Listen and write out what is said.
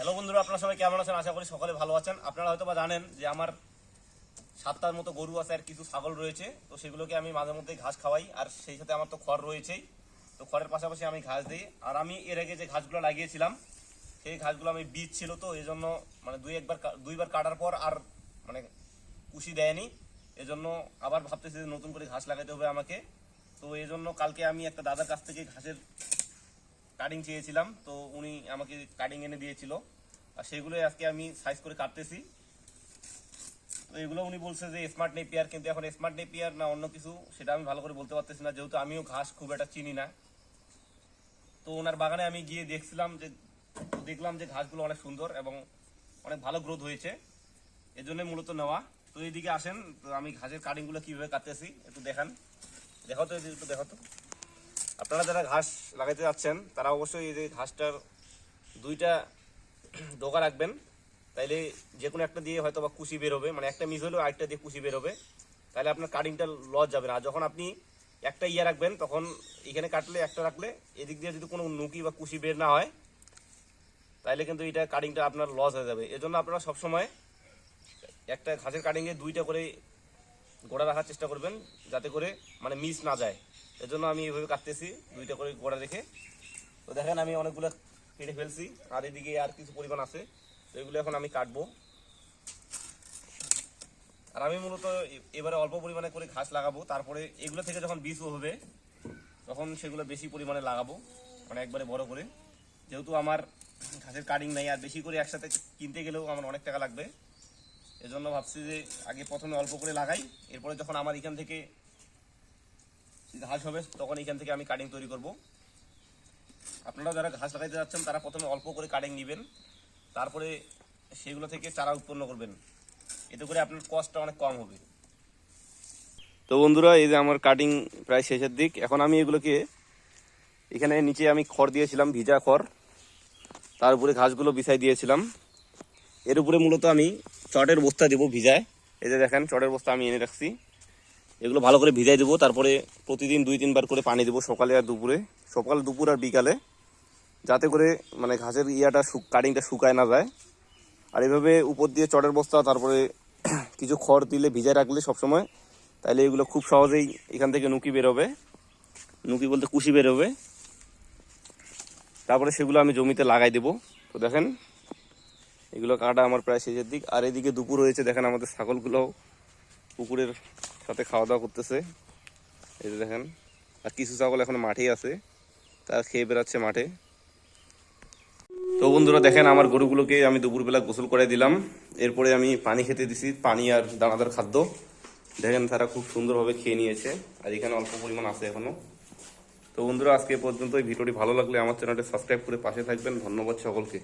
Hello বন্ধুরা, আপনারা সবাই কেমন আছেন? আশা করি সকলে ভালো আছেন। আপনারা হয়তো বা জানেন যে আমার সাতটার মতো গরু আছে আর কিছু ছাগল রয়েছে। তো সেগুলোকে আমি মাঝে মধ্যে ঘাস খাওয়াই, আর সেই সাথে আমার তো খড় রয়েছেই। তো খড়ের পাশাপাশি আমি ঘাস দিই। আর আমি এর আগে যে ঘাসগুলো লাগিয়েছিলাম, সেই ঘাসগুলো আমি বীজ ছিল তো এই জন্য মানে দুই একবার দুইবার কাটার পর আর মানে কুশি দেয়নি। এজন্য আবার ভাবতেছি যে নতুন করে ঘাস লাগাতে হবে আমাকে। তো এই জন্য কালকে আমি একটা দাদার কাছ থেকে ঘাসের কাটিং চেয়েছিলাম, তো উনি আমাকে কাটিং এনে দিয়েছিল। আর সেগুলো আজকে আমি সাইজ করে কাটতেছি। তো এগুলো উনি বলছে যে স্মার্ট নেপিয়ার কিন্তু এখন স্মার্ট নেপিয়ার না অন্য কিছু, সেটা আমি ভালো করে বলতে পারতেছি না, যেহেতু আমিও ঘাস খুব একটা চিনি না। তো ওনার বাগানে আমি গিয়ে দেখছিলাম যে দেখলাম যে ঘাসগুলো অনেক সুন্দর এবং অনেক ভালো গ্রোথ হয়েছে। এজন্য মূলত নেওয়া। তো এইদিকে আসেন, তো আমি ঘাসের কাটিংগুলো কীভাবে কাটতেছি, একটু দেখান। দেখাও তো একটু দেখাও তো। আপনারা যারা ঘাস লাগাইতে যাচ্ছেন, তারা অবশ্যই এই যে ঘাসটার দুইটা ডোকা রাখবেন। তাইলে যে কোনো একটা দিয়ে হয়তো বা কুশি বেরোবে মানে একটা মিস হলেও আরেকটা দিয়ে কুশি বেরোবে। তাহলে আপনার কাটিংটা লস যাবে না। আর যখন আপনি একটা ইয়ে রাখবেন, তখন এখানে কাটলে একটা রাখলে এদিক দিয়ে যদি কোনো নুকি বা কুশি বের না হয় তাহলে কিন্তু এটা কাটিংটা আপনার লস হয়ে যাবে। এজন্য আপনারা সবসময় একটা ঘাসের কাটিংয়ে দুইটা করে গোড়া রাখার চেষ্টা করবেন যাতে করে মানে মিস না যায়। এজন্য আমি এইভাবে কাটতেছি, দুইটা করে গোড়া রেখে। তো দেখেন আমি অনেকগুলো কেটে ফেলছি, আর এদিকে আর কিছু পরিমাণ আছে। তো এগুলো এখন আমি কাটবো। আর আমি মূলত এবারে অল্প পরিমাণে করে ঘাস লাগাবো, তারপরে এগুলো থেকে যখন বীজ হবে, তখন সেগুলো বেশি পরিমাণে লাগাবো মানে একবারে বড় করে। যেহেতু আমার ঘাসের কাটিং নাই, আর বেশি করে একসাথে কিনতে গেলেও আমার অনেক টাকা লাগবে। এজন্য ভাবছি যে আগে প্রথমে অল্প করে লাগাই, এরপরে যখন আমার এখান থেকে ঘাস হবে, তখন এখান থেকে আমি কাটিং তৈরি করব। আপনারা যারা ঘাস লাগাইতে যাচ্ছেন, তারা প্রথমে অল্প করে কাটিং নেবেন, তারপরে সেগুলো থেকে চারা উৎপন্ন করবেন। এতে করে আপনার কস্টটা অনেক কম হবে। তো বন্ধুরা, এই যে আমার কাটিং প্রায় শেষের দিক। এখন আমি এগুলোকে এখানে নিচে আমি খড় দিয়েছিলাম, ভিজা খড়। তার উপরে ঘাসগুলো বিছাই দিয়েছিলাম। এর উপরে মূলত আমি চটের বস্তা দেবো ভিজায়। এই যে দেখেন, চটের বস্তা আমি এনে রাখছি। এগুলো ভালো করে ভিজাই দেবো, তারপরে প্রতিদিন দুই তিনবার করে পানি দেবো, সকালে আর দুপুরে। সকাল, দুপুর আর বিকালে। যাতে করে মানে ঘাসের ইয়াটা কাটিংটা শুকায় না যায়। আর এভাবে উপর দিয়ে চটের বস্তা, তারপরে কিছু খড় দিলে ভিজায় রাখলে সবসময় তাহলে এগুলো খুব সহজেই এখান থেকে নুকি বেরোবে। নুকি বলতে কুশি বেরোবে। তারপরে সেগুলো আমি জমিতে লাগাই দেবো। তো দেখেন এগুলো কাটা আমার প্রায় শেষের দিক। আর এদিকে দুপুর হয়েছে, দেখেন আমাদের ছাগলগুলোও পুকুরের সাথে খাওয়া দাওয়া করতেছে। এই দেখেন, আর কিছু ছাগল এখন মাঠেই আছে, তারা খেয়ে বেড়াচ্ছে মাঠে। তো বন্ধুরা, দেখেন আমার গরুগুলোকে আমি দুপুরবেলা গোসল করে দিলাম। এরপরে আমি পানি খেতে দিছি, পানি আর দানাদার খাদ্য। দেখেন তারা খুব সুন্দরভাবে খেয়ে নিয়েছে, আর এখানে অল্প পরিমাণ আছে এখনও তো বন্ধুরা, আজকে পর্যন্ত এই ভিডিওটি ভালো লাগলে আমার চ্যানেলটি সাবস্ক্রাইব করে পাশে থাকবেন। ধন্যবাদ সকলকে।